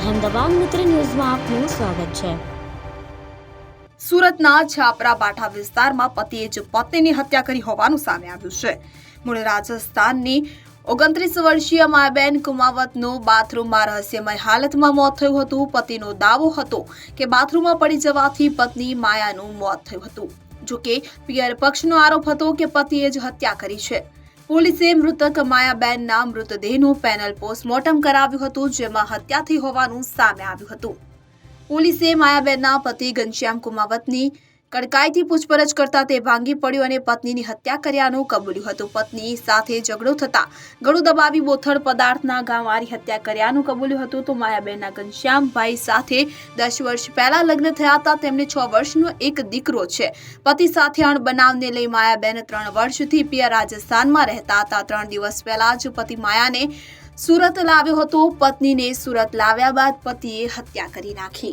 અહેમદાબાદ મિત્ર ન્યૂઝમાં આપનું સ્વાગત છે. સુરતના છાપરા બાઠા વિસ્તારમાં પતિએ જ પત્નીની હત્યા કરી હોવાનું સામે આવ્યું છે. મૂળ રાજસ્થાનની ઓગણત્રીસ વર્ષીય માયાબેન કુમાવતનું બાથરૂમમાં રહસ્યમય હાલતમાં મોત થયું હતું. પતિનો દાવો હતો કે બાથરૂમમાં પડી જવાથી પત્ની માયાનું મોત થયું હતું. જોકે પિયર પક્ષનો આરોપ હતો કે પતિએ જ હત્યા કરી છે. પોલીસે મૃતક માયાબેનના મૃતદેહનું પેનલ પોસ્ટમોર્ટમ કરાવ્યું હતું, જેમાં હત્યા થઈ હોવાનું સામે આવ્યું હતું. પોલીસે માયાબેનના પતિ ઘનશ્યામ કુમાવતની કડકાઈથી પૂછપરછ કરતા તે ભાંગી પડ્યો અને પત્નીની હત્યા કર્યાનું કબૂલ્યું હતું. પત્ની સાથે ઝઘડો થતા ગળું દબાવી બોથડ પદાર્થના ઘા હત્યા કર્યાનું કબૂલ્યું હતું. તો માયાબેનના ઘનશ્યામભાઈ સાથે દસ વર્ષ પહેલા લગ્ન થયા હતા. તેમને છ વર્ષનો એક દીકરો છે. પતિ સાથે અણબનાવને લઈ માયાબેન ત્રણ વર્ષથી પિયા રાજસ્થાનમાં રહેતા હતા. ત્રણ દિવસ પહેલા જ પતિ માયાને સુરત લાવ્યો હતો. પત્નીને સુરત લાવ્યા બાદ પતિએ હત્યા કરી નાખી.